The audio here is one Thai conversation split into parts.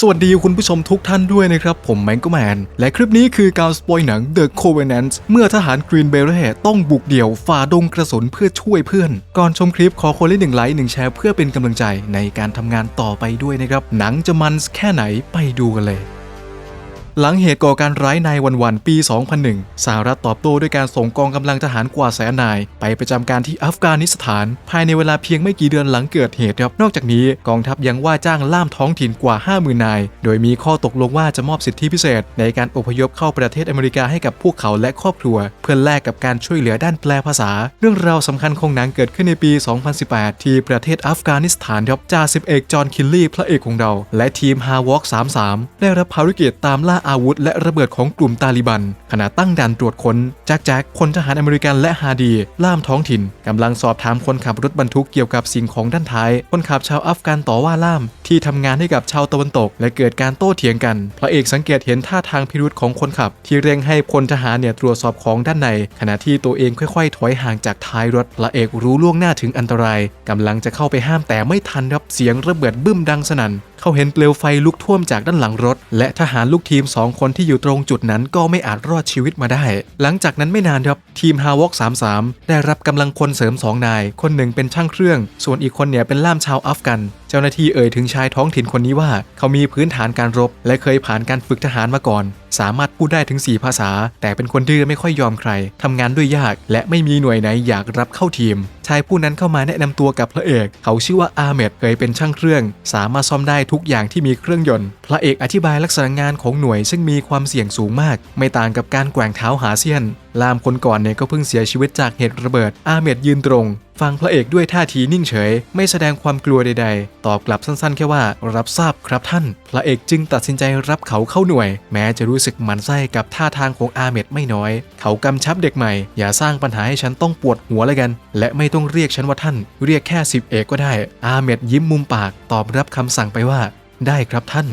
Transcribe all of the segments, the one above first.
สวัสดีคุณผู้ชมทุกท่านด้วยนะครับ ผมแมงก็แมน และคลิปนี้คือการสปอยหนัง The Covenant เมื่อทหารกรีนเบ r ร t ต้องบุกเดี่ยวฝ่าดงกระสุนเพื่อช่วยเพื่อน ก่อนชมคลิปขอคนละหนึ่งไลค์หนึ่งแชร์เพื่อเป็นกำลังใจในการทำงานต่อไปด้วยนะครับ หนังจะมันแค่ไหนไปดูกันเลย หลังเหตุก่อการร้ายในวันวันๆปี 2001 สหรัฐตอบโต้ด้วยการส่งกองกำลังทหารกว่าแสนนาย ไปประจำการที่อัฟกานิสถาน ภายในเวลาเพียงไม่กี่เดือนหลังเกิดเหตุครับ นอกจากนี้กองทัพยังว่าจ้างล่ามท้องถิ่นกว่า 50,000 นาย โดยมีข้อตกลงว่าจะมอบสิทธิพิเศษ ในการอพยพเข้าประเทศอเมริกาให้กับพวกเขาและครอบครัว เพื่อแลกกับการช่วยเหลือด้านแปลภาษา เรื่องราวสำคัญของหนังเกิดขึ้นในปี 2018 ที่ประเทศอัฟกานิสถานครับจ่าสิบเอกจอห์นคิลลี่พระเอกของเรา และทีมฮาวอก33 ได้รับภารกิจตามล่าอาวุธและระเบิดของกลุ่มตาลิบัน ขณะตั้งด่านตรวจค้นแจ็คแจ็คคนทหารอเมริกันและฮาดี ล่ามท้องถิ่นกำลังสอบถามคนขับรถบรรทุกเกี่ยวกับสิ่งของด้านท้าย คนขับชาวอัฟกันต่อว่าล่าม ที่ทำงานให้กับชาวตะวันตก และเกิดการโต้เถียงกัน พระเอกสังเกตเห็นท่าทางพิรุษของคนขับ ที่เร่งให้พลทหารเนี่ยตรวจสอบของด้านใน ขณะที่ตัวเองค่อยๆ ถอยห่างจากท้ายรถ พระเอกรู้ล่วงหน้าถึงอันตรายกำลังจะเข้าไปห้ามแต่ไม่ทันรับเสียงระเบิดบึ้มดังสนั่นเขาเห็นเปลวไฟลุกท่วมจากด้านหลังรถ และทหารลูกทีม 2 คนที่อยู่ตรงจุดนั้นก็ไม่อาจรอดชีวิตมาได้ หลังจากนั้นไม่นานครับ ทีมฮาวอก33 ได้รับกำลังคนเสริม 2 นาย คนหนึ่งเป็นช่างเครื่อง ส่วนอีกคนเนี่ยเป็นล่ามชาวอัฟกัน จ้าหน้าที่เอ่ยถึงชายท้องถิ่นคนนี้ว่า เขามีพื้นฐานการรบ และเคยผ่านการฝึกทหารมาก่อน สามารถพูดได้ถึง 4 ภาษา แต่เป็นคนดื้อไม่ค่อยยอมใครทำงานด้วยยาก และไม่มีหน่วยไหนอยากรับเข้าทีม ชายผู้นั้นเข้ามาแนะนำตัวกับพระเอก เขาชื่อว่าอาเมดเคยเป็นช่างเครื่อง สามารถซ่อมได้ทุกอย่างที่มีเครื่องยนต์ พระเอกอธิบายลักษณะงานของหน่วย ซึ่งมีความเสี่ยงสูงมาก ไม่ต่างกับการแกว่งเท้าหาเสี้ยน ลามคนก่อนเนี่ยก็เพิ่งเสียชีวิตจากเหตุระเบิด อาเมดยืนตรง ฟังพระเอกด้วยท่าทีนิ่งเฉย ไม่แสดงความกลัวใดๆ ตอบกลับสั้นๆ แค่ว่ารับทราบครับท่าน พระเอกจึงตัดสินใจรับเขาเข้าหน่วย แม้จะรู้สึกหมันไส้กับท่าทางของอาเมดไม่น้อย เขากำชับเด็กใหม่ อย่าสร้างปัญหาให้ฉันต้องปวดหัวเลยกัน และไม่ต้องเรียกฉันว่าท่าน เรียกแค่สิบเอกก็ได้ อาเมดยิ้มมุมปาก ตอบรับคำสั่งไปว่า ได้ครับท่าน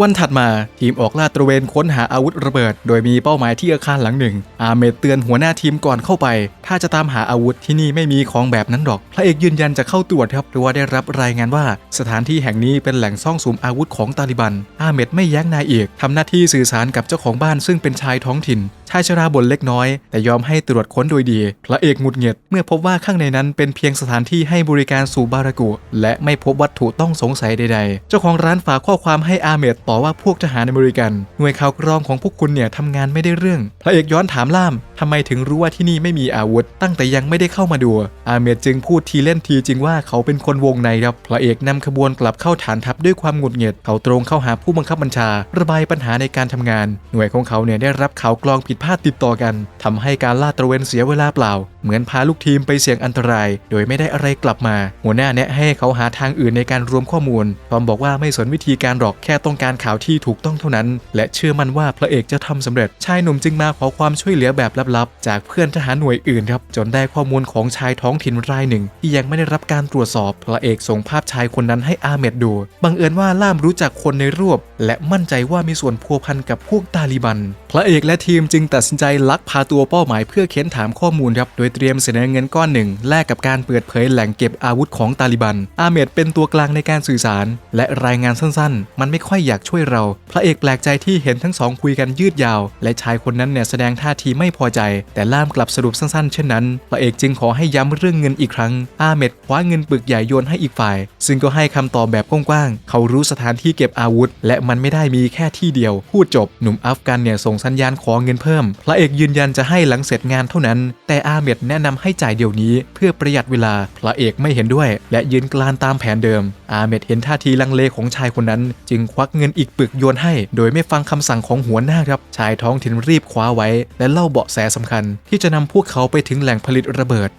วันถัดมาทีมออกลาดตระเวนค้นหาอาวุธระเบิด โดยมีเป้าหมายที่อาคารหลังหนึ่ง อาเมดเตือนหัวหน้าทีมก่อนเข้าไป ถ้าจะตามหาอาวุธที่นี่ไม่มีของแบบนั้นหรอก พระเอกยืนยันจะเข้าตรวจครับเพราะว่าได้รับรายงานว่า สถานที่แห่งนี้เป็นแหล่งซ่องสุมอาวุธของตาลิบัน อาเมดไม่แย้งนายเอกทำหน้าที่สื่อสารกับเจ้าของบ้านซึ่งเป็นชายท้องถิ่นายชราบ่นเล็กน้อย แต่ยอมให้ตรวจค้นโดยดี พระเอกหงุดหงิด เมื่อพบว่าข้างในนั้นเป็นเพียงสถานที่ให้บริการสู่บารากุ และไม่พบวัตถุต้องสงสัยใดๆ เจ้าของร้านฝากข้อความให้อาเมดต่อว่าพวกทหารอเมริกัน หน่วยข่าวกรองของพวกคุณเนี่ยทำงานไม่ได้เรื่อง พระเอกย้อนถามล่ามทำไมถึงรู้ว่าที่นี่ไม่มีอาวุธ ตั้งแต่ยังไม่ได้เข้ามาดู อาเมดจึงพูดทีเล่นทีจริงว่าเขาเป็นคนวงในครับ พระเอกนำขบวนกลับเข้าฐานทัพด้วยความหงุดหงิด เขาตรงเข้าหาผู้บังคับบัญชา ระบายปัญหาในการทำงาน หน่วยของเขาเนี่ยได้รับข่าวกรองผิดพลาดติดต่อกันทำให้การลาดตระเวนเสียเวลาเปล่า เหมือนพาลูกทีมไปเสี่ยงอันตราย โดยไม่ได้อะไรกลับมา หัวหน้าแนะให้เขาหาทางอื่นในการรวมข้อมูลพร้อมบอกว่าไม่สนวิธีการหรอกแค่ต้องการข่าวที่ถูกต้องเท่านั้น และเชื่อมั่นว่าพระเอกจะทำสำเร็จชายหนุ่มจึงมาขอความช่วยเหลือแบบลับๆ จากเพื่อนทหารหน่วยอื่นครับจนได้ข้อมูลของชายท้องถิ่นรายหนึ่ง ที่ยังไม่ได้รับการตรวจสอบ พระเอกส่งภาพชายคนนั้นให้อาเมดดูบังเอิญว่าล่ามรู้จักคนในรูป และมั่นใจว่ามีส่วนพัวพันกับพวกตาลิบัน พระเอกและทีมจึงตัดสินใจลักพาตัวเป้าหมายเพื่อเค้นถามข้อมูลครับ โดยเตรียมเสนอเงินก้อนหนึ่งแลกกับการเปิดเผยแหล่งเก็บอาวุธของตาลิบัน อาเมดเป็นตัวกลางในการสื่อสาร และรายงานสั้นๆ มันไม่ค่อยอยากช่วยเรา พระเอกแปลกใจที่เห็นทั้งสองคุยกันยืดยาว และชายคนนั้นเนี่ยแสดงท่าทีไม่พอใจ แต่ล่ามกลับสรุปสั้นๆ เช่นนั้น พระเอกจึงขอให้ย้ำเรื่องเงินอีกครั้ง อาเมดคว้าเงินปึกใหญ่โยนให้อีกฝ่าย ซึ่งก็ให้คำตอบแบบกว้างๆ เขารู้สถานที่เก็บอาวุธ และมันไม่ได้มีแค่ที่เดียว พูดจบ หนุ่มอัฟกันเนี่ยส่งสัญญาณขอเงินเพิ่มพระเอกยืนยันจะให้หลังเสร็จงานเท่านั้น แต่อาเมดแนะนำให้จ่ายเดี๋ยวนี้ เพื่อประหยัดเวลา พระเอกไม่เห็นด้วย และยืนกลานตามแผนเดิม อาเมดเห็นท่าทีลังเลของชายคนนั้น จึงควักเงินอีกปึกโยนให้ โดยไม่ฟังคำสั่งของหัวหน้าครับ ชายท้องถิ่นรีบคว้าไว้ และเล่าเบาะแสสำคัญ ที่จะนำพวกเขาไปถึงแหล่งผลิตระเบิด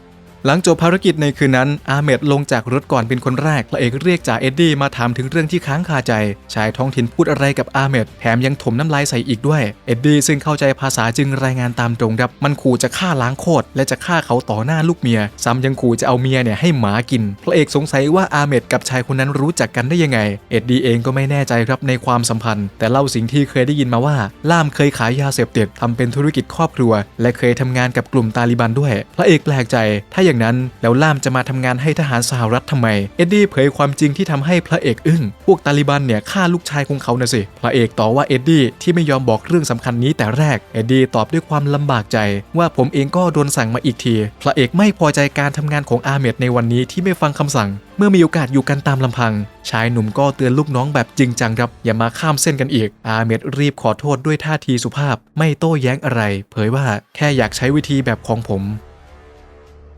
หลังจบภารกิจในคืนนั้น อาเมดลงจากรถก่อนเป็นคนแรกพระเอกเรียกจ่าเอ็ดดี้มาถามถึงเรื่องที่ค้างคาใจ ชายท้องถิ่นพูดอะไรกับอาเมดแถมยังถมน้ำลายใส่อีกด้วย เอ็ดดี้ซึ่งเข้าใจภาษาจึงรายงานตามตรงครับ มันขู่จะฆ่าล้างโคตรและจะฆ่าเขาต่อหน้าลูกเมีย ซ้ำยังขู่จะเอาเมียเนี่ยให้หมากิน พระเอกสงสัยว่าอาเมดกับชายคนนั้นรู้จักกันได้ยังไง เอ็ดดี้เองก็ไม่แน่ใจครับในความสัมพันธ์ แต่เล่าสิ่งที่เคยได้ยินมาว่า ล่ามเคยขายยาเสพติดทำเป็นธุรกิจครอบครัว และเคยทำงานกับกลุ่มตาลิบันด้วย พระเอกแปลกใจถ้าอย่างอย่างนั้น แล้วล่ามจะมาทำงานให้ทหารสหรัฐทำไม เอ็ดดี้เผยความจริงที่ทำให้พระเอกอึ้ง พวกตาลิบันเนี่ยฆ่าลูกชายของเขานะสิ พระเอกต่อว่าเอ็ดดี้ที่ไม่ยอมบอกเรื่องสำคัญนี้แต่แรก เอ็ดดี้ตอบด้วยความลำบากใจ ว่าผมเองก็โดนสั่งมาอีกที พระเอกไม่พอใจการทำงานของอาเมดในวันนี้ที่ไม่ฟังคำสั่ง เมื่อมีโอกาสอยู่กันตามลำพัง ชายหนุ่มก็เตือนลูกน้องแบบจริงจังครับ อย่ามาข้ามเส้นกันอีก อาเมดรีบขอโทษด้วยท่าทีสุภาพ ไม่โต้แย้งอะไร เผยว่าแค่อยากใช้วิธีแบบของผม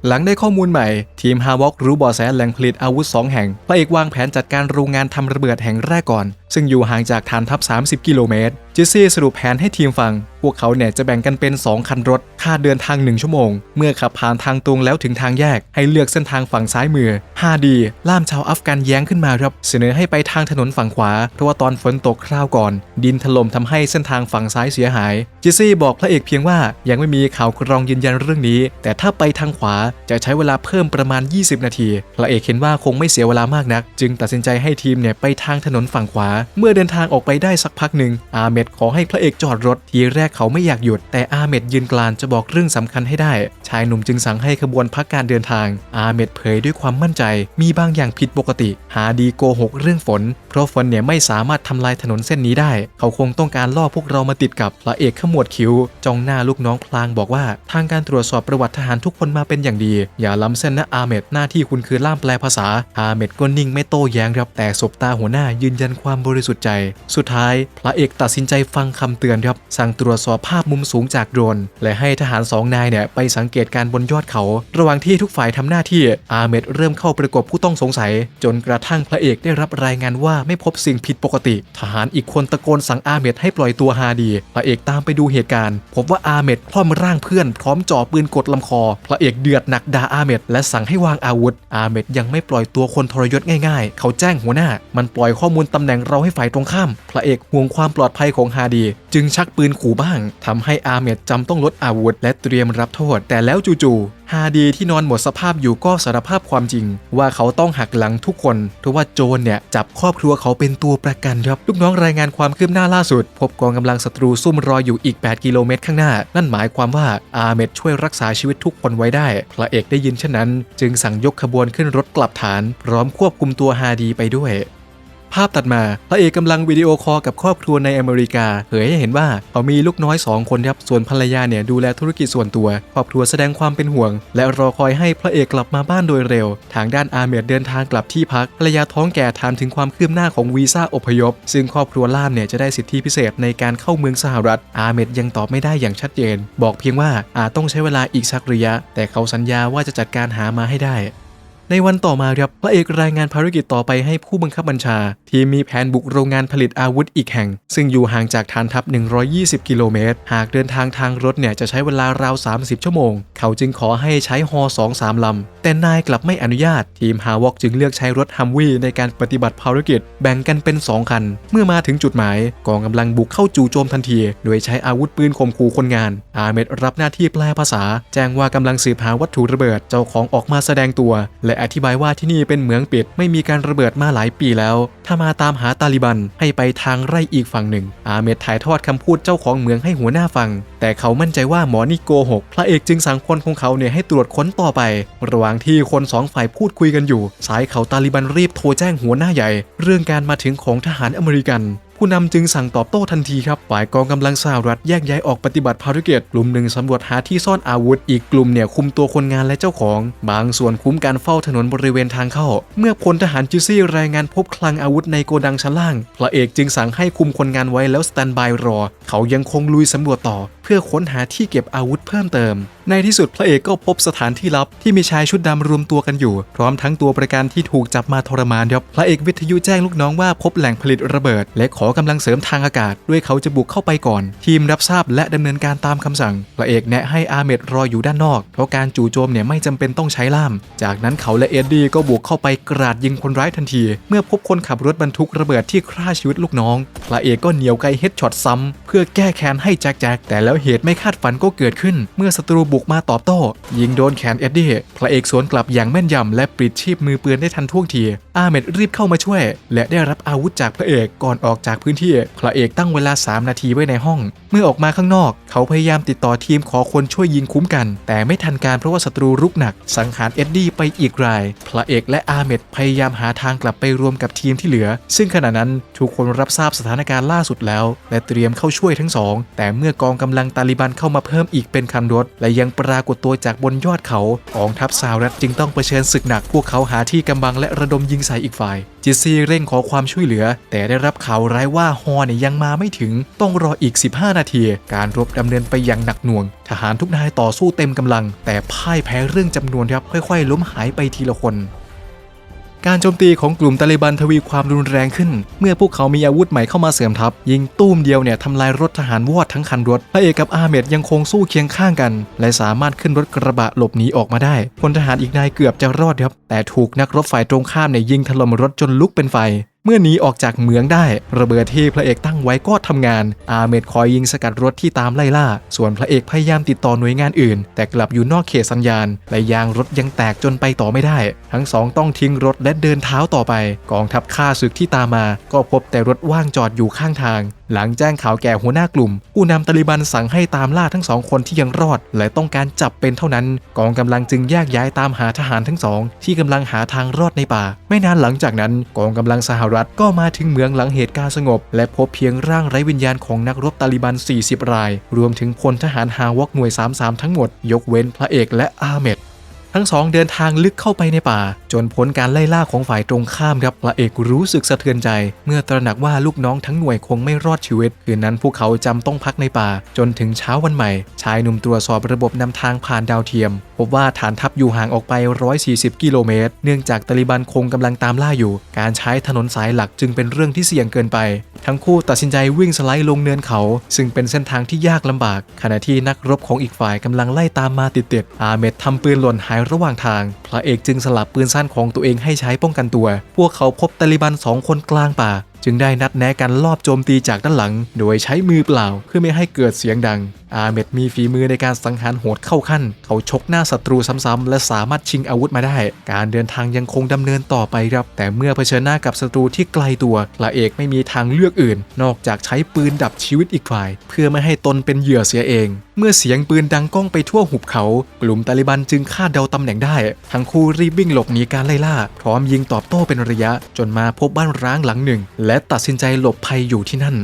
หลังได้ข้อมูลใหม่ ทีมฮาวอกรู้เบาะแสแหล่งผลิตอาวุธ 2 แห่งพระเอกวางแผนจัดการโรงงานทำระเบิดแห่งแรกก่อนซึ่งอยู่ห่างจากฐานทัพ 30 กิโลเมตร เจิซี่สรุปแผนให้ทีมฟัง พวกเขาเนี่ยจะแบ่งกันเป็น 2 คันรถ ค่าเดินทาง 1 ชั่วโมง เมื่อขับผ่านทางตรงแล้วถึงทางแยก ให้เลือกเส้นทางฝั่งซ้ายมือ 5D ล่ามชาวอัฟกันแย้งขึ้นมาครับ เสนอให้ไปทางถนนฝั่งขวา เพราะว่าตอนฝนตกคราวก่อน ดินถล่มทำให้เส้นทางฝั่งซ้ายเสียหาย เจิซี่บอกพระเอกเพียงว่ายังไม่มีข่าวกรองยืนยันเรื่องนี้ แต่ถ้าไปทางขวาจะใช้เวลาเพิ่มประมาณ 20 นาที พระเอกเห็นว่าคงไม่เสียเวลามากนัก จึงตัดสินใจให้ทีมเนี่ยไปทางถนนฝั่งขวาเมื่อเดินทางออกไปได้สักพักหนึ่งอาเมดขอให้พระเอกจอดรถ ทีแรกเขาไม่อยากหยุด แต่อาเมดยืนกลานจะบอกเรื่องสำคัญให้ได้ ชายหนุ่มจึงสั่งให้ขบวนพักการเดินทาง อาเมดเผยด้วยความมั่นใจ มีบางอย่างผิดปกติ หาดีโกหกเรื่องฝน เพราะฝนเนี่ยไม่สามารถทำลายถนนเส้นนี้ได้ เขาคงต้องการล่อพวกเรามาติดกับพระเอกขมวดคิ้วจ้องหน้าลูกน้องพลางบอกว่า ทางการตรวจสอบประวัติทหารทุกคนมาเป็นอย่างดี อย่าล้ำเส้นนะอาเมดหน้าที่คุณคือล่ามแปลภาษาอาเมดก็นิ่งไม่โต้แย้งครับแต่สบตาหัวหน้ายืนยันความบริสุทธิ์ใจ สุดท้าย พระเอกตัดสินใจฟังคำเตือนครับ สั่งตรวจสอบภาพมุมสูงจากโดรน และให้ทหารสองนายเนี่ยไปสังเกตการบนยอดเขา ระหว่างที่ทุกฝ่ายทำหน้าที่ อาเมดเริ่มเข้าประกบผู้ต้องสงสัย จนกระทั่งพระเอกได้รับรายงานว่าไม่พบสิ่งผิดปกติ ทหารอีกคนตะโกนสั่งอาเมดให้ปล่อยตัวฮาดี พระเอกตามไปดูเหตุการณ์ พบว่าอาเมดคล่อมร่างเพื่อนพร้อมจ่อปืนกดลำคอ พระเอกเดือดหนักด่าอาเมดและสั่งให้วางอาวุธ อาเมดยังไม่ปล่อยตัวคนทรยศง่ายๆ เขาแจ้งหัวหน้า มันปล่อยข้อมูลตำแหน่งเราให้ฝ่ายตรงข้าม พระเอกห่วงความปลอดภัยของฮาดี จึงชักปืนขู่บ้างทำให้อาเมดจำต้องลดอาวุธ และเตรียมรับโทษ แต่แล้วจู่ๆฮาดีที่นอนหมดสภาพอยู่ก็สารภาพความจริง ว่าเขาต้องหักหลังทุกคนเพราะว่าโจรเนี่ยจับครอบครัวเขาเป็นตัวประกันครับลูกน้องรายงานความคืบหน้าล่าสุด พบกองกำลังศัตรูซุ่มรออยู่อีก 8 กิโลเมตรข้างหน้า นั่นหมายความว่าอาเมดช่วยรักษาชีวิตทุกคนไว้ได้ พระเอกได้ยินเช่นนั้น จึงสั่งยกขบวนขึ้นรถกลับฐาน พร้อมควบคุมตัวฮาดีไปด้วย ภาพตัดมาพระเอกกำลังวิดีโอคอลกับครอบครัวในอเมริกาเผยให้เห็นว่าเขามีลูกน้อย 2 คนครับส่วนภรรยาเนี่ยดูแลธุรกิจส่วนตัว ครอบครัวแสดงความเป็นห่วง และรอคอยให้พระเอกกลับมาบ้านโดยเร็ว ทางด้านอาเมดเดินทางกลับที่พักภรรยาท้องแก่ถามถึงความคืบหน้าของวีซ่าอพยพ ซึ่งครอบครัวล่ามเนี่ยจะได้สิทธิพิเศษในการเข้าเมืองสหรัฐ อาเมดยังตอบไม่ได้อย่างชัดเจน บอกเพียงว่าอาจต้องใช้เวลาอีกสักระยะ แต่เขาสัญญาว่าจะจัดการหามาให้ได้ ในวันต่อมาครับพระเอกรายงานภารกิจต่อไปให้ผู้บังคับบัญชา ทีมมีแผนบุกโรงงานผลิตอาวุธอีกแห่ง ซึ่งอยู่ห่างจากฐานทัพ 120 กิโลเมตร หากเดินทางทางรถเนี่ยจะใช้เวลาราว 30 ชั่วโมง เขาจึงขอให้ใช้ฮอ2-3 ลำ แต่นายกลับไม่อนุญาต ทีมฮาวอกจึงเลือกใช้รถฮัมวี่ในการปฏิบัติภารกิจ แบ่งกันเป็น 2 คัน เมื่อมาถึงจุดหมายกองกำลังบุกเข้าจู่โจมทันที โดยใช้อาวุธปืนข่มขู่คนงาน อาเมดรับหน้าที่แปลภาษา แจ้งว่ากำลังสืบหาวัตถุระเบิด เจ้าของออกมาแสดงตัว และอธิบายว่าที่นี่เป็นเหมืองปิด ไม่มีการระเบิดมาหลายปีแล้ว ถ้ามาตามหาตาลิบันให้ไปทางไร่อีกฝั่งหนึ่ง อาเมดถ่ายทอดคำพูดเจ้าของเหมืองให้หัวหน้าฟัง แต่เขามั่นใจว่าหมอนี่โกหก พระเอกจึงสั่งคนของเขาเนี่ยให้ตรวจค้นต่อไป ระหว่างที่คนสองฝ่ายพูดคุยกันอยู่ สายเขาตาลิบันรีบโทรแจ้งหัวหน้าใหญ่ เรื่องการมาถึงของทหารอเมริกัน ผู้นำจึงสั่งตอบโต้ทันทีครับฝ่ายกองกำลังสหรัฐแยกย้ายออกปฏิบัติภารกิจกลุ่มหนึ่งสำรวจหาที่ซ่อนอาวุธ อีกกลุ่มเนี่ยคุมตัวคนงานและเจ้าของ บางส่วนคุ้มการเฝ้าถนนบริเวณทางเข้า เมื่อพลทหารจิซี่รายงานพบคลังอาวุธในโกดังชั้นล่าง พระเอกจึงสั่งให้คุมคนงานไว้แล้วสแตนบายรอ เขายังคงลุยสำรวจต่อ เพื่อค้นหาที่เก็บอาวุธเพิ่มเติม ในที่สุดพระเอกก็พบสถานที่ลับที่มีชายชุดดำรวมตัวกันอยู่ พร้อมทั้งตัวประกันที่ถูกจับมาทรมานครับพระเอกวิทยุแจ้งลูกน้องว่าพบแหล่งผลิตระเบิด และขอกำลังเสริมทางอากาศ ด้วยเขาจะบุกเข้าไปก่อน ทีมรับทราบและดำเนินการตามคำสั่ง พระเอกแนะให้อาเมดรออยู่ด้านนอก เพราะการจู่โจมเนี่ยไม่จำเป็นต้องใช้ล่าม จากนั้นเขาและเอ็ดดี้ก็บุกเข้าไปกราดยิงคนร้ายทันที เมื่อพบคนขับรถบรรทุกระเบิดที่ฆ่าชีวิตลูกน้อง พระเอกก็เหนียวไกเฮดช็อตซ้ำเพื่อแก้แค้นให้แจ็คแจ็คแต่แล้วเหตุไม่คาดฝันก็เกิดขึ้น เมื่อศัตรูบุกมาตอบโต้ ยิงโดนแขนเอ็ดดี้พระเอกสวนกลับอย่างแม่นยำและปลิดชีพมือปืนได้ทันท่วงที อาเมดรีบเข้ามาช่วย และได้รับอาวุธจากพระเอกก่อนออกจากพื้นที่ พระเอกตั้งเวลา 3 นาทีไว้ในห้อง เมื่อออกมาข้างนอก เขาพยายามติดต่อทีมขอคนช่วยยิงคุ้มกัน แต่ไม่ทันการเพราะว่าศัตรูรุกหนัก สังหารเอ็ดดี้ไปอีกราย พระเอกและอาเมดพยายามหาทางกลับไปรวมกับทีมที่เหลือ ซึ่งขณะนั้นทุกคนรับทราบสถานการณ์ล่าสุดแล้ว และเตรียมเข้าช่วยทั้งสองแต่เมื่อกองกำลังตาลิบันเข้ามาเพิ่มอีกเป็นคันรถและยังปรากฏตัวจากบนยอดเขากองทัพสหรัฐจึงต้องเผชิญศึกหนักพวกเขาหาที่กำบังและระดมยิงใส่อีกฝ่าย จิซีเร่งขอความช่วยเหลือ แต่ได้รับข่าวร้ายว่าฮอเนี่ยยังมาไม่ถึง ต้องรออีก 15 นาที การรบดำเนินไปอย่างหนักหน่วง ทหารทุกนายต่อสู้เต็มกำลัง แต่พ่ายแพ้เรื่องจำนวนครับค่อย ๆ ล้มหายไปทีละคน การโจมตีของกลุ่มตาลิบันทวีความรุนแรงขึ้น เมื่อพวกเขามีอาวุธใหม่เข้ามาเสริมทัพ ยิงตู้มเดียวเนี่ยทำลายรถทหารวอดทั้งคันรถพระเอกกับอาเมดยังคงสู้เคียงข้างกัน และสามารถขึ้นรถกระบะหลบหนีออกมาได้พลทหารอีกนายเกือบจะรอดครับแต่ถูกนักรบฝ่ายตรงข้ามเนี่ยยิงถล่มรถจนลุกเป็นไฟ เมื่อหนีออกจากเหมืองได้ ระเบิดที่พระเอกตั้งไว้ก็ทำงาน อาเมดคอยยิงสกัดรถที่ตามไล่ล่า ส่วนพระเอกพยายามติดต่อหน่วยงานอื่น แต่กลับอยู่นอกเขตสัญญาณ และยางรถยังแตกจนไปต่อไม่ได้ ทั้งสองต้องทิ้งรถและเดินเท้าต่อไป กองทัพข้าศึกที่ตามมา ก็พบแต่รถว่างจอดอยู่ข้างทาง หลังแจ้งข่าวแก่หัวหน้ากลุ่ม ผู้นำตาลิบันสั่งให้ตามล่าทั้งสองคนที่ยังรอด และต้องการจับเป็นเท่านั้น กองกำลังจึงแยกย้ายตามหาทหารทั้งสอง ที่กำลังหาทางรอดในป่า ไม่นานหลังจากนั้น กองกำลังสหรัฐก็มาถึงเมืองหลังเหตุการณ์สงบ และพบเพียงร่างไร้วิญญาณของนักรบตาลิบัน 40 ราย รวมถึงพลทหารฮาวกหน่วย 33 ทั้งหมด ยกเว้นพระเอกและอาเมด ทั้งสองเดินทางลึกเข้าไปในป่า จนพ้นการไล่ล่าของฝ่ายตรงข้ามครับพระเอกรู้สึกสะเทือนใจ เมื่อตระหนักว่าลูกน้องทั้งหน่วยคงไม่รอดชีวิต คืนนั้นพวกเขาจำต้องพักในป่า จนถึงเช้าวันใหม่ ชายหนุ่มตรวจสอบระบบนำทางผ่านดาวเทียม พบว่าฐานทัพอยู่ห่างออกไป 140 กิโลเมตร เนื่องจากตาลิบันคงกำลังตามล่าอยู่ การใช้ถนนสายหลักจึงเป็นเรื่องที่เสี่ยงเกินไป ทั้งคู่ตัดสินใจวิ่งสไลด์ลงเนินเขา ซึ่งเป็นเส้นทางที่ยากลำบาก ขณะที่นักรบของอีกฝ่ายกำลังไล่ตามมาติดๆอาเมดทำปืนหล่นหายระหว่างทาง พระเอกจึงสลับปืนสั้นของตัวเองให้ใช้ป้องกันตัว พวกเขาพบตาลิบันสองคนกลางป่าจึงได้นัดแนะกันลอบโจมตีจากด้านหลัง โดยใช้มือเปล่าเพื่อไม่ให้เกิดเสียงดัง อาเมดมีฝีมือในการสังหารโหดเข้าขั้น เขาชกหน้าศัตรูซ้ำๆ และสามารถชิงอาวุธมาได้ การเดินทางยังคงดำเนินต่อไปครับ แต่เมื่อเผชิญหน้ากับศัตรูที่ไกลตัวพระเอกไม่มีทางเลือกอื่น นอกจากใช้ปืนดับชีวิตอีกฝ่าย เพื่อไม่ให้ตนเป็นเหยื่อเสียเอง เมื่อเสียงปืนดังก้องไปทั่วหุบเขา กลุ่มตาลิบันจึงคาดเดาตำแหน่งได้ ทั้งคู่รีบวิ่งหลบหนีการไล่ล่า พร้อมยิงตอบโต้เป็นระยะ จนมาพบบ้านร้างหลังหนึ่งและตัดสินใจหลบภัยอยู่ที่นั่น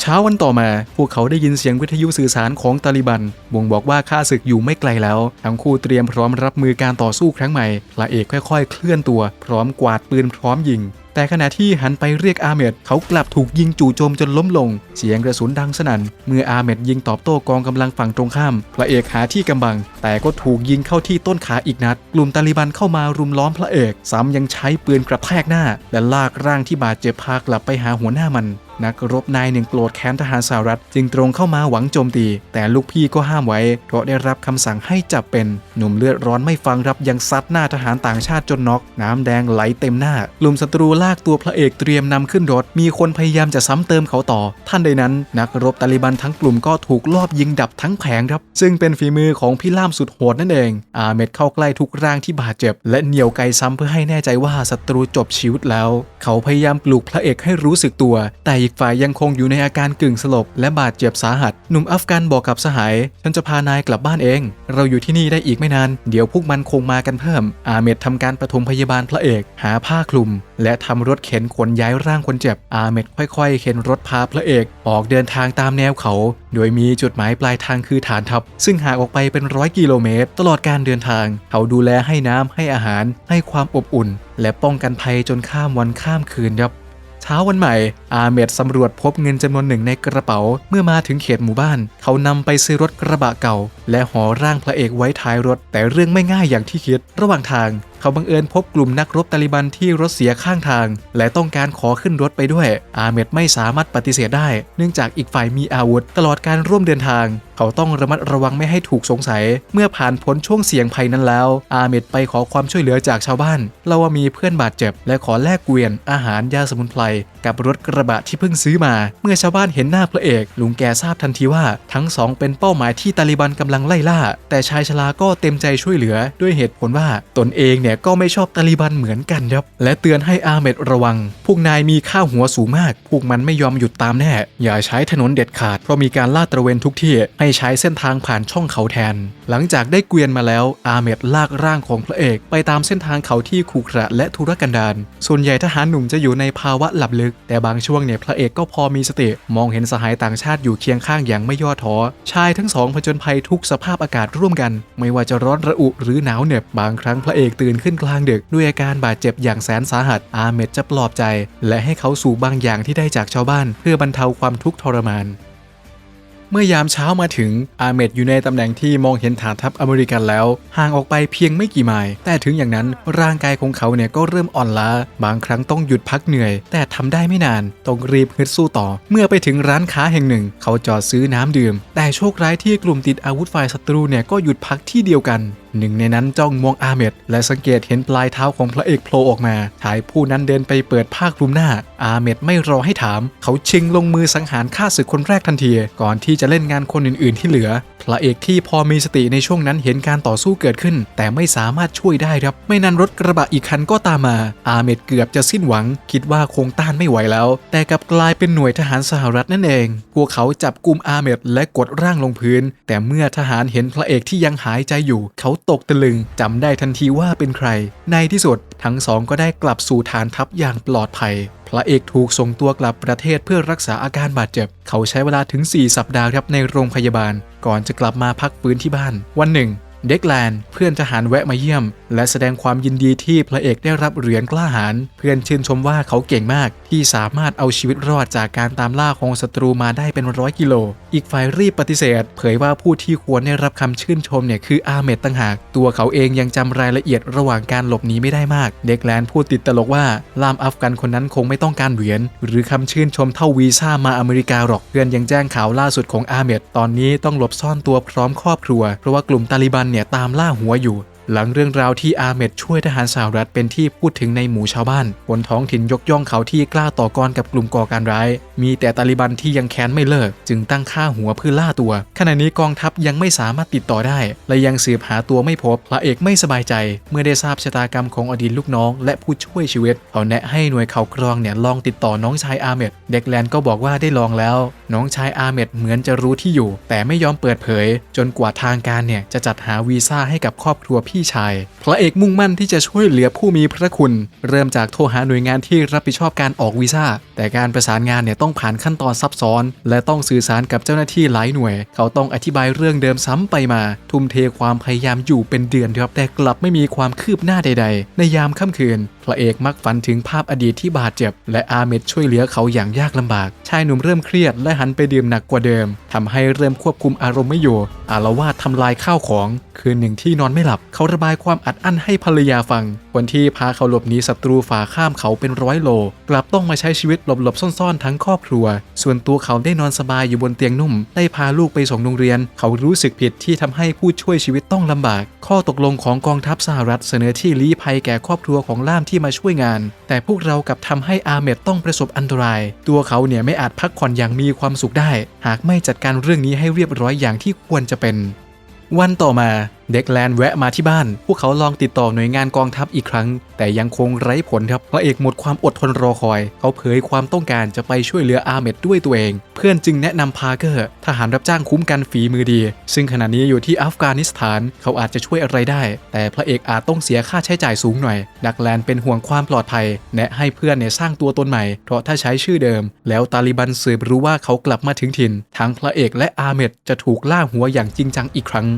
เช้าวันต่อมา พวกเขาได้ยินเสียงวิทยุสื่อสารของตาลิบัน บ่งบอกว่าข้าศึกอยู่ไม่ไกลแล้ว ทั้งคู่เตรียมพร้อมรับมือการต่อสู้ครั้งใหม่พระเอกค่อยๆ เคลื่อนตัว พร้อมกวาดปืนพร้อมยิง แต่ขณะที่หันไปเรียกอาเมดเขากลับถูกยิงจู่โจมจนล้มลง เสียงกระสุนดังสนั่น เมื่ออาเมดยิงตอบโต้กองกำลังฝั่งตรงข้าม พระเอกหาที่กำบัง แต่ก็ถูกยิงเข้าที่ต้นขาอีกนัด กลุ่มตาลิบันเข้ามารุมล้อมพระเอก ซ้ำยังใช้ปืนกระแทกหน้า และลากร่างที่บาดเจ็บพากลับไปหาหัวหน้ามันนักรบนายหนึ่งโกรธแค้นทหารสหรัฐ จึงตรงเข้ามาหวังโจมตี แต่ลูกพี่ก็ห้ามไว้ เพราะได้รับคำสั่งให้จับเป็น หนุ่มเลือดร้อนไม่ฟังรับยังซัดหน้าทหารต่างชาติจนน็อกน้ำแดงไหลเต็มหน้ากลุ่มศัตรูลากตัวพระเอกเตรียมนำขึ้นรถ มีคนพยายามจะซ้ำเติมเขาต่อ ท่านใดนั้น นักรบตาลิบันทั้งกลุ่มก็ถูกลอบยิงดับทั้งแผงครับ ซึ่งเป็นฝีมือของพี่ล่ามสุดโหดนั่นเองอาเมดเข้าใกล้ทุกร่างที่บาดเจ็บ และเหนี่ยวไกซ้ำเพื่อให้แน่ใจว่าศัตรูจบชีวิตแล้ว เขาพยายามปลุกพระเอกให้รู้สึกตัว แต่อีกฝ่ายยังคงอยู่ในอาการกึ่งสลบและบาดเจ็บสาหัส หนุ่มอัฟกันบอกกับสหาย ฉันจะพานายกลับบ้านเอง เราอยู่ที่นี่ได้อีกไม่นาน เดี๋ยวพวกมันคงมากันเพิ่ม อาเมดทำการปฐมพยาบาลพระเอก หาผ้าคลุม และทำรถเข็นขนย้ายร่างคนเจ็บ อาเมดค่อยๆ เข็นรถพาพระเอก ออกเดินทางตามแนวเขา โดยมีจุดหมายปลายทางคือฐานทัพ ซึ่งห่างออกไปเป็นร้อยกิโลเมตร ตลอดการเดินทาง เขาดูแลให้น้ำให้อาหาร ให้ความอบอุ่น และป้องกันภัยจนข้ามวันข้ามคืนครับ เช้าวันใหม่ อาเมดสำรวจพบเงินจำนวนหนึ่งในกระเป๋า เมื่อมาถึงเขตหมู่บ้าน เขานำไปซื้อรถกระบะเก่า และห่อร่างพระเอกไว้ท้ายรถ แต่เรื่องไม่ง่ายอย่างที่คิด ระหว่างทาง เขาบังเอิญพบกลุ่มนักรบตาลิบันที่รถเสียข้างทาง และต้องการขอขึ้นรถไปด้วย อาเมดไม่สามารถปฏิเสธได้ เนื่องจากอีกฝ่ายมีอาวุธ ตลอดการร่วมเดินทาง เขาต้องระมัดระวังไม่ให้ถูกสงสัย เมื่อผ่านพ้นช่วงเสี่ยงภัยนั้นแล้ว อาเมดไปขอความช่วยเหลือจากชาวบ้านเล่าว่ามีเพื่อนบาดเจ็บ และขอแลกเกวียนอาหารยาสมุนไพรกับรถกระบะที่เพิ่งซื้อมา เมื่อชาวบ้านเห็นหน้าพระเอก ลุงแกทราบทันทีว่าทั้งสองเป็นเป้าหมายที่ตาลิบันกำลังไล่ล่า แต่ชายชราก็เต็มใจช่วยเหลือ ด้วยเหตุผลว่าตนเองเนี่ยก็ไม่ชอบตาลิบันเหมือนกันครับและเตือนให้อาเมดระวัง พวกนายมีค่าหัวสูงมาก พวกมันไม่ยอมหยุดตามแน่ อย่าใช้ถนนเด็ดขาด เพราะมีการลาดตระเวนทุกที่ ให้ใช้เส้นทางผ่านช่องเขาแทน หลังจากได้เกวียนมาแล้ว อาเมดลากร่างของพระเอก ไปตามเส้นทางเขาที่ขรุขระและทุรกันดารส่วนใหญ่ทหารหนุ่มจะอยู่ในภาวะหลับลึก แต่บางช่วงเนี่ยพระเอกก็พอมีสติ มองเห็นสหายต่างชาติอยู่เคียงข้างอย่างไม่ย่อท้อชายทั้งสองผจญภัยทุกสภาพอากาศร่วมกัน ไม่ว่าจะร้อนระอุหรือหนาวเหน็บบางครั้งพระเอกตื่นขึ้นกลางดึก ด้วยอาการบาดเจ็บอย่างแสนสาหัส อาเมดจะปลอบใจ และให้เขาสู่บางอย่างที่ได้จากชาวบ้าน เพื่อบรรเทาความทุกข์ทรมาน เมื่อยามเช้ามาถึงอาเมดอยู่ในตำแหน่งที่มองเห็นฐานทัพอเมริกันแล้ว ห่างออกไปเพียงไม่กี่ไมล์แต่ถึงอย่างนั้นร่างกายของเขาเนี่ยก็เริ่มอ่อนล้า บางครั้งต้องหยุดพักเหนื่อย แต่ทำได้ไม่นาน ต้องรีบฮึดสู้ต่อ เมื่อไปถึงร้านค้าแห่งหนึ่ง เขาจอดซื้อน้ำดื่ม แต่โชคร้ายที่กลุ่มติดอาวุธฝ่ายศัตรูเนี่ยก็หยุดพักที่เดียวกัน หนึ่งในนั้นจ้องมองอาเมดและสังเกตเห็นปลายเท้าของพระเอกโผล่ออกมาชายผู้นั้นเดินไปเปิดผ้าคลุมหน้า อาเมดไม่รอให้ถาม เขาชิงลงมือสังหารฆ่าศึกคนแรกทันที ก่อนที่จะเล่นงานคนอื่น ๆ ที่เหลือ พระเอกที่พอมีสติในช่วงนั้นเห็นการต่อสู้เกิดขึ้น แต่ไม่สามารถช่วยได้ครับ ไม่นานรถกระบะอีกคันก็ตามมา อาเมดเกือบจะสิ้นหวัง คิดว่าคงต้านไม่ไหวแล้ว แต่กลับกลายเป็นหน่วยทหารสหรัฐนั่นเอง พวกเขาจับกุมอาเมดและกดร่างลงพื้น แต่เมื่อทหารเห็นพระเอกที่ยังหายใจอยู่ เขาตกตะลึงจำได้ทันทีว่าเป็นใคร ในที่สุดทั้งสองก็ได้กลับสู่ฐานทัพอย่างปลอดภัย พระเอกถูกส่งตัวกลับประเทศเพื่อรักษาอาการบาดเจ็บ เขาใช้เวลาถึง 4 สัปดาห์ครับในโรงพยาบาล ก่อนจะกลับมาพักฟื้นที่บ้าน วันหนึ่ง เด็กแลนด์เพื่อนทหารแวะมาเยี่ยม และแสดงความยินดีที่พระเอกได้รับเหรียญกล้าหาญเพื่อนชื่นชมว่าเขาเก่งมาก ที่สามารถเอาชีวิตรอดจากการตามล่าของศัตรูมาได้เป็นร้อยกิโล อีกฝ่ายรีบปฏิเสธ เผยว่าผู้ที่ควรได้รับคำชื่นชมเนี่ยคืออาเมดตั้งหาก ตัวเขาเองยังจำรายละเอียดระหว่างการหลบหนีไม่ได้มาก เด็กแลนด์พูดติดตลกว่าลามอัฟกันคนนั้นคงไม่ต้องการเหรียญหรือคำชื่นชมเท่าวีซ่ามาอเมริกาหรอกเพื่อนยังแจ้งข่าวล่าสุดของอาเมดตอนนี้ต้องหลบซ่อนตัวพร้อมครอบครัวเพราะว่ากลุ่มตาลิบันเนี่ยตามล่าหัวอยู่ หลังเรื่องราวที่อาเมดช่วยทหารสหรัฐเป็นที่พูดถึงในหมู่ชาวบ้านบนท้องถิ่นยกย่องเขาที่กล้าต่อกรกับกลุ่มก่อการร้าย มีแต่ตาลิบันที่ยังแค้นไม่เลิก จึงตั้งค่าหัวเพื่อล่าตัว ขณะนี้กองทัพยังไม่สามารถติดต่อได้ และยังสืบหาตัวไม่พบพระเอกไม่สบายใจ เมื่อได้ทราบชะตากรรมของอดีตลูกน้อง และผู้ช่วยชีวิตเขาแนะให้หน่วยเข่ากรองเนี่ยลองติดต่อน้องชายอาเมดเด็กแลนด์ก็บอกว่าได้ลองแล้ว น้องชายอาเมดเหมือนจะรู้ที่อยู่ แต่ไม่ยอมเปิดเผย จนกว่าทางการเนี่ยจะจัดหาวีซ่าให้กับครอบครัวพี่ชาย พระเอกมุ่งมั่นที่จะช่วยเหลือผู้มีพระคุณ เริ่มจากโทรหาหน่วยงานที่รับผิดชอบการออกวีซ่า แต่การประสานงานเนี่ยต้องผ่านขั้นตอนซับซ้อน และต้องสื่อสารกับเจ้าหน้าที่หลายหน่วย เขาต้องอธิบายเรื่องเดิมซ้ำไปมา ทุ่มเทความพยายามอยู่เป็นเดือนครับแต่กลับไม่มีความคืบหน้าใด ๆ ในยามค่ำคืน พระเอกมักฝันถึงภาพอดีตที่บาดเจ็บ และอาเมดช่วยเหลือเขาอย่างยากลำบาก ชายหนุ่มเริ่มเครียดและหันไปดื่มหนักกว่าเดิมทำให้เริ่มควบคุมอารมณ์ไม่อยู่ อารวาสทำลายข้าวของ คืนหนึ่งที่นอนไม่หลับเขาาระบายความอัดอั้นให้ภรรยาฟังคนที่พาเขาหลบหนีศัตรูฝ่าข้ามเขาเป็นร้อยโล กลับต้องมาใช้ชีวิตหลบๆซ่อนๆ ทั้งครอบครัว ส่วนตัวเขาได้นอนสบายอยู่บนเตียงนุ่ม ได้พาลูกไปส่งโรงเรียน เขารู้สึกผิดที่ทำให้ผู้ช่วยชีวิตต้องลำบาก ข้อตกลงของกองทัพสหรัฐเสนอที่ลี้ภัยแก่ครอบครัวของล่ามที่มาช่วยงาน แต่พวกเรากลับทำให้อาเมดต้องประสบอันตราย ตัวเขาเนี่ยไม่อาจพักผ่อนอย่างมีความสุขได้ หากไม่จัดการเรื่องนี้ให้เรียบร้อยอย่างที่ควรจะเป็น วันต่อมา เด็กแลนด์แวะมาที่บ้าน พวกเขาลองติดต่อหน่วยงานกองทัพอีกครั้ง แต่ยังคงไร้ผลครับพระเอกหมดความอดทนรอคอย เขาเผยความต้องการจะไปช่วยเหลืออาเมดด้วยตัวเอง เพื่อนจึงแนะนำพาเกอร์ทหารรับจ้างคุ้มกันฝีมือดี ซึ่งขณะนี้อยู่ที่อัฟกานิสถาน เขาอาจจะช่วยอะไรได้ แต่พระเอกอาจต้องเสียค่าใช้จ่ายสูงหน่อย ดักแลนด์เป็นห่วงความปลอดภัย แนะให้เพื่อนเนี่ยสร้างตัวตนใหม่ เพราะถ้าใช้ชื่อเดิม แล้วตาลิบันสืบรู้ว่าเขากลับมาถึงถิ่น ทั้งพระเอกและอาเมดจะถูกล่าหัวอย่างจริงจังอีกครั้ง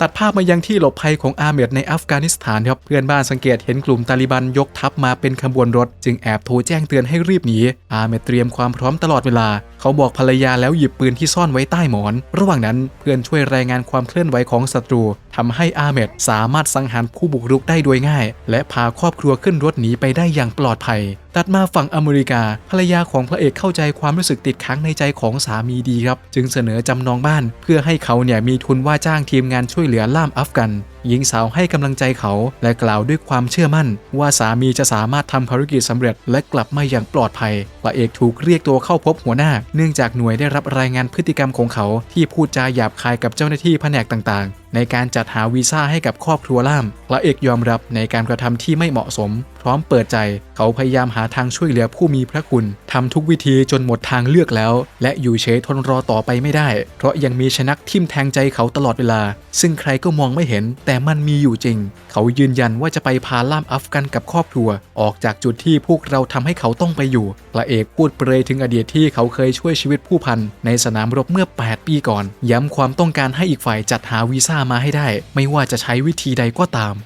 ตัดภาพมายังที่หลบภัยของอาเมดในอัฟกานิสถานครับ เพื่อนบ้านสังเกตเห็นกลุ่มตาลิบันยกทัพมาเป็นขบวนรถ จึงแอบโทรแจ้งเตือนให้รีบหนี อาเมดเตรียมความพร้อมตลอดเวลา เขาบอกภรรยาแล้วหยิบปืนที่ซ่อนไว้ใต้หมอน ระหว่างนั้นเพื่อนช่วยรายงานความเคลื่อนไหวของศัตรูทำให้อาเมดสามารถสังหารผู้บุกรุกได้โดยง่าย และพาครอบครัวขึ้นรถหนีไปได้อย่างปลอดภัย ตัดมาฝั่งอเมริกา ภรรยาของพระเอกเข้าใจความรู้สึกติดค้างในใจของสามีดีครับ จึงเสนอจำนองบ้าน เพื่อให้เขาเนี่ยมีทุนว่าจ้างทีมงานช่วยเหลือล่ามอัฟกันหญิงสาวให้กำลังใจเขา และกล่าวด้วยความเชื่อมั่น ว่าสามีจะสามารถทำภารกิจสำเร็จ และกลับมาอย่างปลอดภัยพระเอกถูกเรียกตัวเข้าพบหัวหน้า เนื่องจากหน่วยได้รับรายงานพฤติกรรมของเขา ที่พูดจาหยาบคายกับเจ้าหน้าที่แผนกต่างๆ ในการจัดหาวีซ่าให้กับครอบครัวล่าม พระเอกยอมรับในการกระทำที่ไม่เหมาะสม พร้อมเปิดใจ เขาพยายามหาทางช่วยเหลือผู้มีพระคุณทำทุกวิธีจนหมดทางเลือกแล้ว และอยู่เฉยทนรอต่อไปไม่ได้ เพราะยังมีชนักทิ่มแทงใจเขาตลอดเวลา ซึ่งใครก็มองไม่เห็น แต่มันมีอยู่จริง เขายืนยันว่าจะไปพาล่ามอัฟกันกับครอบครัว ออกจากจุดที่พวกเราทำให้เขาต้องไปอยู่พระเอกพูดเปรยถึงอดีตที่เขาเคยช่วยชีวิตผู้พันในสนามรบเมื่อ 8 ปีก่อน ย้ำความต้องการให้อีกฝ่ายจัดหาวีซ่ามาให้ได้ ไม่ว่าจะใช้วิธีใดก็ตาม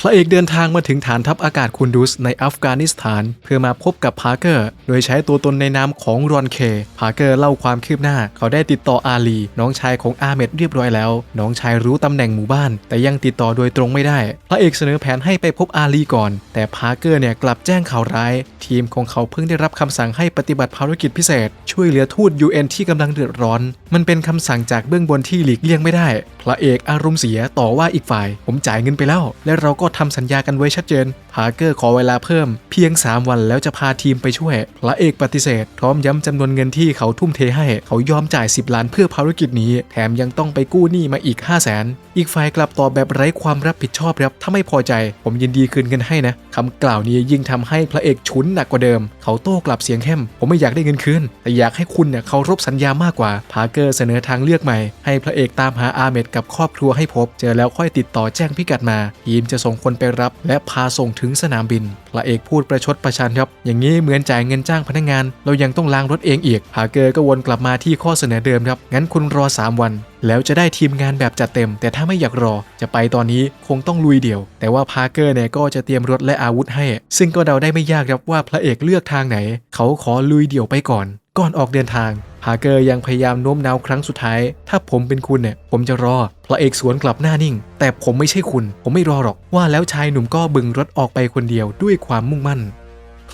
พระเอกเดินทางมาถึงฐานทัพอากาศคุนดุสในอัฟกานิสถาน เพื่อมาพบกับพาร์เกอร์ โดยใช้ตัวตนในนามของรอนเค พาร์เกอร์เล่าความคืบหน้า เขาได้ติดต่ออาลี น้องชายของอาเมดเรียบร้อยแล้ว น้องชายรู้ตำแหน่งหมู่บ้าน แต่ยังติดต่อโดยตรงไม่ได้ พระเอกเสนอแผนให้ไปพบอาลีก่อน แต่พาร์เกอร์เนี่ยกลับแจ้งข่าวร้าย ทีมของเขาเพิ่งได้รับคำสั่งให้ปฏิบัติภารกิจพิเศษ ช่วยเหลือทูต UN ที่กำลังเดือดร้อน มันเป็นคำสั่งจากเบื้องบนที่หลีกเลี่ยงไม่ได้ พระเอกอารมณ์เสียต่อว่าอีกฝ่าย ผมจ่ายเงินไปแล้ว และเราก็ทำสัญญากันไว้ชัดเจน พาเกอร์ขอเวลาเพิ่มเพียง 3 วันแล้วจะพาทีมไปช่วย พระเอกปฏิเสธพร้อมย้ำจำนวนเงินที่เขาทุ่มเทให้เขายอมจ่าย 10 ล้านเพื่อภารกิจนี้ แถมยังต้องไปกู้หนี้มาอีก 5 0 0แสนอีกฝ่ายกลับตอบแบบไร้ความรับผิดชอบครับถ้าไม่พอใจ ผมยินดีคืนเงินให้นะคำกล่าวนี้ยิ่งทำให้พระเอกฉุนหนักกว่าเดิม เขาโต้กลับเสียงเข้ม ผมไม่อยากได้เงินคืนแต่อยากให้คุณเนี่ยเคารพสัญญามากกว่าพาเกอร์เสนอทางเลือกใหม่ ให้พระเอกตามหาอาเมดกับครอบครัวให้พบ เจอแล้วค่อยติดต่อแจ้งพิกัดมาทีมจะส่งคนไปรับ และพาส่งถึงสนามบิน พระเอกพูดประชดประชันครับ อย่างนี้เหมือนจ่ายเงินจ้างพนักงาน เรายังต้องล้างรถเองอีก พาร์เกอร์ก็วนกลับมาที่ข้อเสนอเดิมครับ งั้นคุณรอ 3 วัน แล้วจะได้ทีมงานแบบจัดเต็ม แต่ถ้าไม่อยากรอ จะไปตอนนี้คงต้องลุยเดี่ยว แต่ว่าพาร์เกอร์เนี่ยก็จะเตรียมรถและอาวุธให้ ซึ่งก็เดาได้ไม่ยากครับว่าพระเอกเลือกทางไหน เขาขอลุยเดี่ยวไปก่อน ก่อนออกเดินทางฮาเกอร์ยังพยายามโน้มน้าวครั้งสุดท้าย ถ้าผมเป็นคุณเนี่ย ผมจะรอ พระเอกสวนกลับหน้านิ่ง แต่ผมไม่ใช่คุณ ผมไม่รอหรอก ว่าแล้วชายหนุ่มก็บึงรถออกไปคนเดียวด้วยความมุ่งมั่น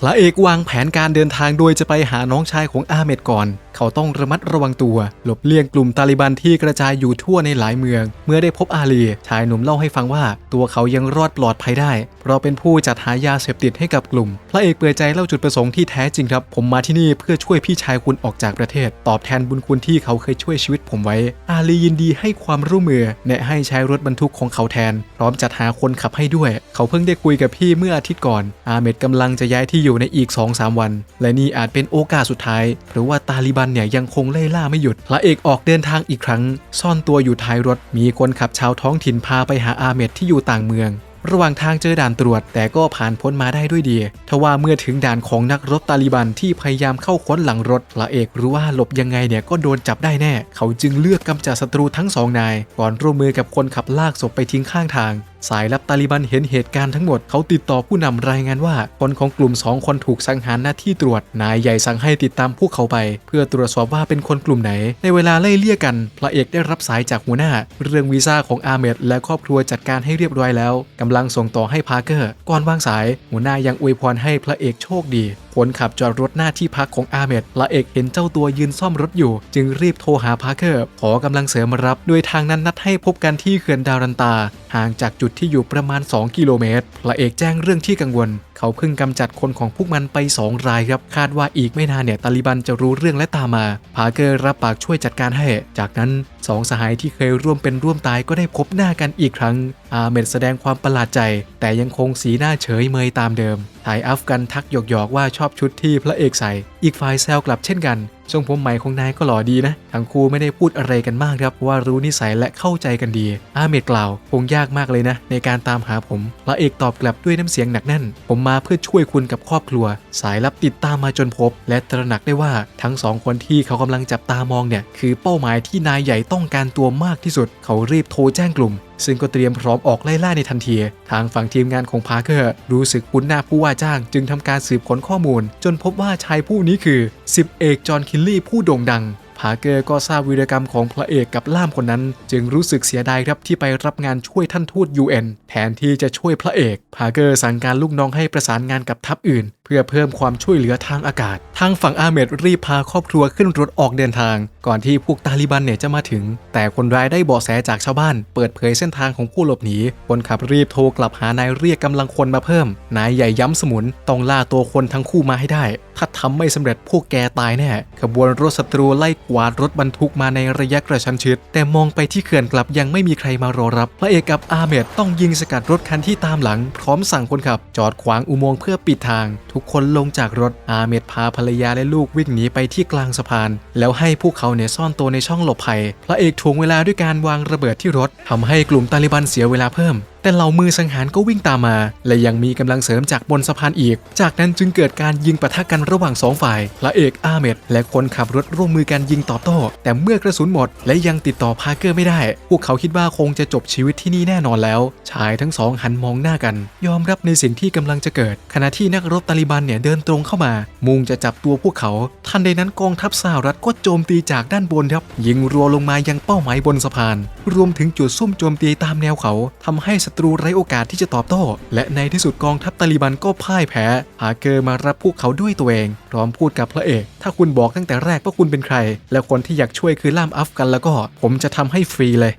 พระเอกวางแผนการเดินทางโดยจะไปหาน้องชายของอาเมดก่อน เขาต้องระมัดระวังตัว หลบเลี่ยงกลุ่มตาลิบันที่กระจายอยู่ทั่วในหลายเมือง เมื่อได้พบอาลี ชายหนุ่มเล่าให้ฟังว่า ตัวเขายังรอดปลอดภัยได้ เพราะเป็นผู้จัดหายาเสพติดให้กับกลุ่ม พระเอกเปิดใจเล่าจุดประสงค์ที่แท้จริงครับ ผมมาที่นี่เพื่อช่วยพี่ชายคุณออกจากประเทศ ตอบแทนบุญคุณที่เขาเคยช่วยชีวิตผมไว้ อาลียินดีให้ความร่วมมือแนะให้ใช้รถบรรทุกของเขาแทน พร้อมจัดหาคนขับให้ด้วย เขาเพิ่งได้คุยกับพี่เมื่ออาทิตย์ก่อน อาเมดกำลังจะย้ายที่อยู่ในอีก 2-3 วัน และนี่อาจเป็นโอกาสสุดท้าย เพราะว่าตาลิบันเนี่ยยังคงไล่ล่าไม่หยุด พระเอกออกเดินทางอีกครั้ง ซ่อนตัวอยู่ท้ายรถ มีคนขับชาวท้องถิ่นพาไปหาอาเมดที่อยู่ต่างเมืองระหว่างทางเจอด่านตรวจ แต่ก็ผ่านพ้นมาได้ด้วยดี ทว่าเมื่อถึงด่านของนักรบตาลิบันที่พยายามเข้าค้นหลังรถพระเอกรู้ว่าหลบยังไงเนี่ยก็โดนจับได้แน่ เขาจึงเลือกกำจัดศัตรูทั้งสองนาย ก่อนร่วมมือกับคนขับลากศพไปทิ้งข้างทาง สายลับตาลิบันเห็นเหตุการณ์ทั้งหมดเขาติดต่อผู้นำรายงานว่า คนของกลุ่มสองคนถูกสังหารหน้าที่ตรวจ นายใหญ่สั่งให้ติดตามพวกเขาไป เพื่อตรวจสอบว่าเป็นคนกลุ่มไหน ในเวลาไล่เลี่ยกัน พระเอกได้รับสายจากหัวหน้า เรื่องวีซ่าของอาเมดและครอบครัวจัดการให้เรียบร้อยแล้วกำลังส่งต่อให้พาร์เกอร์ ก่อนวางสายหัวหน้ายังอวยพรให้พระเอกโชคดีคนขับจอดรถหน้าที่พักของอาเมดพระเอกเห็นเจ้าตัวยืนซ่อมรถอยู่ จึงรีบโทรหาพาร์เกอร์ขอกำลังเสริมมารับ โดยทางนั้นนัดให้พบกันที่เขื่อนดารันตา ห่างจากจุดที่อยู่ประมาณ 2 กิโลเมตรพระเอกแจ้งเรื่องที่กังวล เขาเพิ่งกำจัดคนของพวกมันไป 2 รายครับ คาดว่าอีกไม่นานเนี่ยตาลิบันจะรู้เรื่องและตามมา พาเกอร์รับปากช่วยจัดการให้ จากนั้นสองสหายที่เคยร่วมเป็นร่วมตายก็ได้พบหน้ากันอีกครั้ง อาเมดแสดงความประหลาดใจ แต่ยังคงสีหน้าเฉยเมยตามเดิมชายอัฟกันทักหยอกๆว่าชอบชุดที่พระเอกใส่ อีกฝ่ายแซวกลับเช่นกันทรงผมใหม่ของนายก็หล่อดีนะ ทั้งคู่ไม่ได้พูดอะไรกันมากครับว่ารู้นิสัยและเข้าใจกันดี อาเมดกล่าว คงยากมากเลยนะ ในการตามหาผม พระเอกตอบกลับด้วยน้ำเสียงหนักแน่น ผมมาเพื่อช่วยคุณกับครอบครัว สายลับติดตามมาจนพบ และตระหนักได้ว่าทั้งสองคนที่เขากำลังจับตามองเนี่ยคือเป้าหมายที่นายใหญ่ต้องการตัวมากที่สุด เขารีบโทรแจ้งกลุ่ม ซึ่งก็เตรียมพร้อมออกไล่ล่าในทันที ทางฝั่งทีมงานของพาร์เกอร์รู้สึกคุ้นหน้าผู้ว่าจ้าง จึงทำการสืบค้นข้อมูล จนพบว่าชายผู้นี้คือ 10 เอกจอห์นคินลี่ผู้โด่งดัง พาเกอร์ก็ทราบวีรกรรมของพระเอกกับล่ามคนนั้น จึงรู้สึกเสียดายครับที่ไปรับงานช่วยท่านทูต UN แทนที่จะช่วยพระเอก พาเกอร์สั่งการลูกน้องให้ประสานงานกับทัพอื่น พื่อพื่อเพิ่มความช่วยเหลือทางอากาศ ทางฝั่งอาเมดรีบพาครอบครัวขึ้นรถออกเดินทาง ก่อนที่พวกตาลิบันเนี่ยจะมาถึง แต่คนร้ายได้เบาะแสจากชาวบ้าน เปิดเผยเส้นทางของผู้หลบหนี คนขับรีบโทรกลับหานายเรียกกำลังคนมาเพิ่ม นายใหญ่ย้ำสมุนต้องล่าตัวคนทั้งคู่มาให้ได้ ถ้าทำไม่สำเร็จพวกแกตายแน่ ขบวนรถศัตรูไล่กวาดรถบรรทุกมาในระยะกระชั้นชิด แต่มองไปที่เขื่อนกลับยังไม่มีใครมารอรับ พระเอกกับอาเมดต้องยิงสกัดรถคันที่ตามหลัง พร้อมสั่งคนขับ จอดขวางอุโมงค์เพื่อปิดทาง ทุกคนลงจากรถอาเมดพาภรรยาและลูกวิ่งหนีไปที่กลางสะพาน แล้วให้พวกเขาเนี่ยซ่อนตัวในช่องหลบภัย พระเอกถ่วงเวลาด้วยการวางระเบิดที่รถทำให้กลุ่มตาลิบันเสียเวลาเพิ่ม แต่เหล่ามือสังหารก็วิ่งตามมา และยังมีกำลังเสริมจากบนสะพานอีก จากนั้นจึงเกิดการยิงปะทะกันระหว่างสองฝ่ายพระเอกอาเมดและคนขับรถร่วมมือกันยิงตอบโต้ แต่เมื่อกระสุนหมด และยังติดต่อพาร์เกอร์ไม่ได้ พวกเขาคิดว่าคงจะจบชีวิตที่นี่แน่นอนแล้ว ชายทั้งสองหันมองหน้ากัน ยอมรับในสิ่งที่กำลังจะเกิด ขณะที่นักรบตาลิบันเนี่ยเดินตรงเข้ามา มุ่งจะจับตัวพวกเขา ทันใดนั้นกองทัพสหรัฐก็โจมตีจากด้านบนครับยิงรัวลงมายังเป้าหมายบนสะพาน รวมถึงจุดซุ่มโจมตีตามแนวเขาทำให้ตรูไร้โอกาสที่จะตอบโต้ และในที่สุดกองทัพตาลิบันก็พ่ายแพ้พาเกอร์มารับพวกเขาด้วยตัวเอง พร้อมพูดกับพระเอก ถ้าคุณบอกตั้งแต่แรกว่าคุณเป็นใคร และคนที่อยากช่วยคือล่ามอัฟกันแล้วก็ ผมจะทำให้ฟรีเลย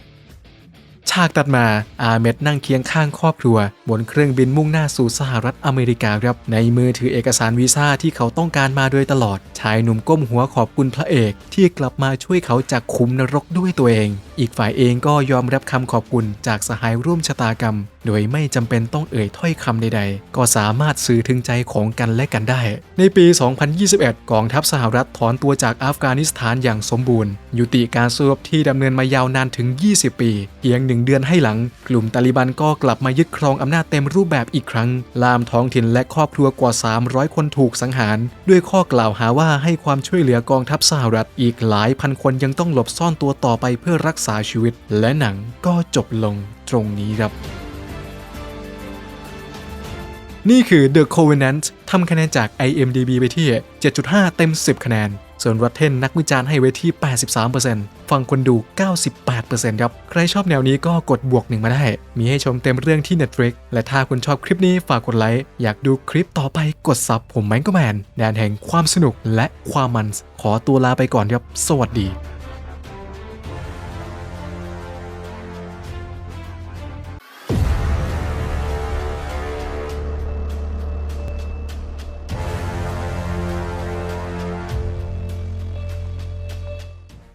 ฉากตัดมาอาเมดนั่งเคียงข้างครอบครัว บนเครื่องบินมุ่งหน้าสู่สหรัฐอเมริกาครับ ในมือถือเอกสารวีซ่าที่เขาต้องการมาโดยตลอด ชายหนุ่มก้มหัวขอบคุณพระเอก ที่กลับมาช่วยเขาจากคุมนรกด้วยตัวเองอีกฝ่ายเองก็ยอมรับคำขอบคุณจากสหายร่วมชะตากรรม โดยไม่จำเป็นต้องเอ่ยถ้อยคำใดๆ ก็สามารถสื่อถึงใจของกันและกันได้ ในปี 2021 กองทัพสหรัฐถอนตัวจากอัฟกานิสถานอย่างสมบูรณ์ ยุติการสู้รบที่ดำเนินมายาวนานถึง 20 ปี เพียงหนึ่งเดือนให้หลัง กลุ่มตาลิบันก็กลับมายึดครองอำนาจเต็มรูปแบบอีกครั้ง ลามท้องถิ่นและครอบครัวกว่า 300 คนถูกสังหาร ด้วยข้อกล่าวหาว่าให้ความช่วยเหลือกองทัพสหรัฐอีกหลายพันคนยังต้องหลบซ่อนตัวต่อไปเพื่อรักษาชีวิต และหนังก็จบลงตรงนี้ครับ นี่คือ The Covenant ทำคะแนนจาก IMDb ไปที่ 7.5 เต็ม 10 คะแนน ส่วน Rotten นักวิจารณ์ให้ไว้ที่ 83%ฟังคนดู 98%ครับ ใครชอบแนวนี้ก็กดบวกหนึ่งมาได้ มีให้ชมเต็มเรื่องที่ Netflix และถ้าคุณชอบคลิปนี้ฝากกดไลค์ อยากดูคลิปต่อไปกดซับผมแมงก็แมนแดนแห่งความสนุกและความมัน ขอตัวลาไปก่อนครับ สวัสดี